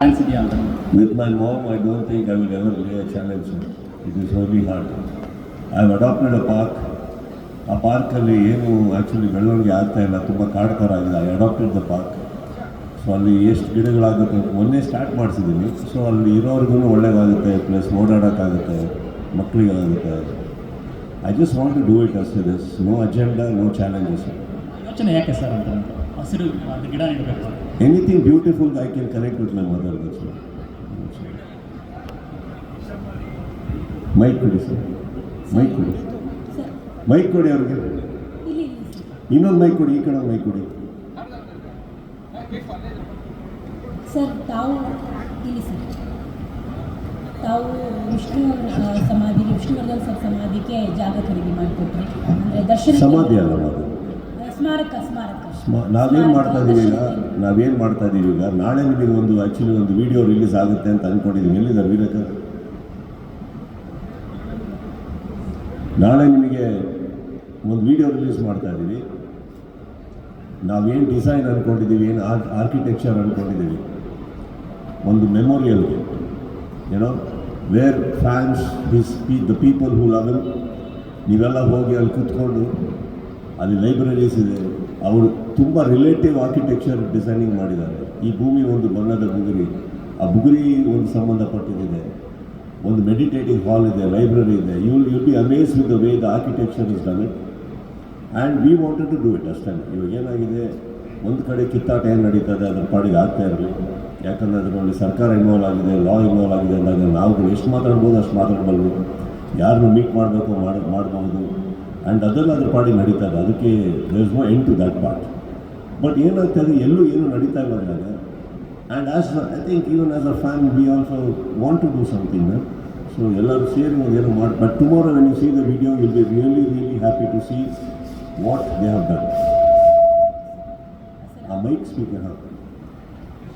ಇದೆಯಾ ಅಂತ With my mom, I don't think I will ever lay a challenge. It is really hard. I have adopted a park. ಆ ಪಾರ್ಕಲ್ಲಿ ಏನು actually ಬೆಳವಣಿಗೆ ಆಗ್ತಾ ಇಲ್ಲ. ತುಂಬ ಕಾಡು ಥರ ಆಗಿದೆ. I adopted the park so ಅಲ್ಲಿ ಎಷ್ಟು ಗಿಡಗಳಾಗುತ್ತೆ ಮೊನ್ನೆ ಸ್ಟಾರ್ಟ್ ಮಾಡಿಸಿದ್ದೀನಿ ಸೊ ಅಲ್ಲಿ ಇರೋರಿಗೂ ಒಳ್ಳೇದಾಗುತ್ತೆ. ಪ್ಲಸ್ ಓಡಾಡೋಕ್ಕಾಗುತ್ತೆ. ಮಕ್ಕಳಿಗಾಗುತ್ತೆ I just want to do it ಅಷ್ಟೇ this no agenda no challenges ಯೋಚನೆ ಯಾಕೆ ಸರ್ ಅಂತ? ಹಸಿರು ಗಿಡ anything beautiful I can connect with my mother mic ಕೊಡಿ ಸರ್. ಮೈಕ್ ಕೊಡಿ. ಸರ್ ಮೈಕ್ ಕೊಡಿ ಅವ್ರಿಗೆ. ಇನ್ನೊಂದು ಮೈಕ್ ಕೊಡಿ ಈ ಕಡೆ ಮೈಕ್ ಕೊಡಿ. ಸರ್ ತಾವು ಇಲ್ಲಿ ಸರ್. ತಾವು ವಿಷ್ಣು ಸಮಾಧಿ ಸಮಾಧಿಗೆ ವಿಷ್ಣುವರ್ಧನ್ ಸರ್ ಸಮಾಧಿಗೆ ಜಾಗ ಖರೀದಿ ಮಾಡಿಕೊಟ್ರಿ. ಅಂದರೆ ದರ್ಶನ ಸಮಾಧಿ ಅಲ್ಲ ನಾವೇನು ಮಾಡ್ತಾ ಇದ್ದೀವಿ ಈಗ? ನಾವೇನ್ ಮಾಡ್ತಾ ಇದ್ದೀವಿ ಈಗ? ನಾಳೆ ನಿಮಗೆ ಒಂದು ಆ್ಯಕ್ಚುಲಿ ಒಂದು ವಿಡಿಯೋ ರಿಲೀಸ್ ಆಗುತ್ತೆ ಅಂತ ಅಂದ್ಕೊಂಡಿದ್ದೀವಿ ಎಲ್ಲಿದ್ದಾರೆ ವೀರಕ ನಾಳೆ ನಿಮಗೆ ಒಂದು ವಿಡಿಯೋ ರಿಲೀಸ್ ಮಾಡ್ತಾ ಇದ್ದೀವಿ ನಾವೇನು ಡಿಸೈನ್ ಅಂದ್ಕೊಂಡಿದ್ದೀವಿ ಏನು ಆರ್ ಆರ್ಕಿಟೆಕ್ಚರ್ ಅಂದ್ಕೊಂಡಿದ್ದೀವಿ ಒಂದು ಮೆಮೋರಿಯಲ್ಗೆ ಏನೋ ವೇರ್ ಫ್ಯಾನ್ಸ್ ದಿಸ್ ಪೀ ದ ಪೀಪಲ್ ಹೂ ಲವ್ ನೀವೆಲ್ಲ ಹೋಗಿ ಅಲ್ಲಿ ಕೂತ್ಕೊಂಡು ಅಲ್ಲಿ ಲೈಬ್ರರೀಸ್ ಇದೆ. ಅವರು ತುಂಬ ರಿಲೇಟಿವ್ ಆರ್ಕಿಟೆಕ್ಚರ್ ಡಿಸೈನಿಂಗ್ ಮಾಡಿದ್ದಾರೆ. ಈ ಭೂಮಿ ಒಂದು ಬಣ್ಣದ ಬುಗುರಿ ಆ ಬುಗುರಿ ಒಂದು ಸಂಬಂಧಪಟ್ಟಿದೆ. ಒಂದು ಮೆಡಿಟೇಟಿವ್ ಹಾಲ್ ಇದೆ ಲೈಬ್ರರಿ ಇದೆ. You will be amaze with the way the architecture is done it and we wanted to do it ಅಷ್ಟೇ. ಇವಾಗ ಏನಾಗಿದೆ? ಒಂದು ಕಡೆ ಕಿತ್ತಾಟ ಏನು ನಡೀತದೆ? ಅದರ ಪಾಡಿಗೆ ಆಗ್ತಾ ಇರಲಿ. ಯಾಕಂದರೆ ಅದರಲ್ಲಿ ಸರ್ಕಾರ ಇನ್ವಾಲ್ವ್ ಆಗಿದೆ ಲಾ ಇನ್ವಾಲ್ವ್ ಆಗಿದೆ ಅಂದಾಗ ನಾವು ಎಷ್ಟು ಮಾತಾಡ್ಬೋದು, ಅಷ್ಟು ಮಾತಾಡ್ಬೋದು ಯಾರನ್ನು ಮೀಟ್ ಮಾಡಬೇಕು ಮಾಡಿ, ಮಾಡ್ಬೋದು. ಆ್ಯಂಡ್ ಅದೆಲ್ಲ ಅದ್ರ ಪಾಡಿ ನಡೀತಾ ಇದೆ ಅದಕ್ಕೆ there is no end to that part but ಏನಾಗ್ತದೆ ಎಲ್ಲೂ ಏನು ನಡೀತಾ ಇಲ್ಲ ಅಂದಾಗ and as I think even as a fan we also want to do something so ಎಲ್ಲರೂ ಸೇರಿ ಏನೋ ಮಾಡಿ but tomorrow when you see the video will be really really happy to see what they have done ಆ mic speaker ಹಾಕಿ.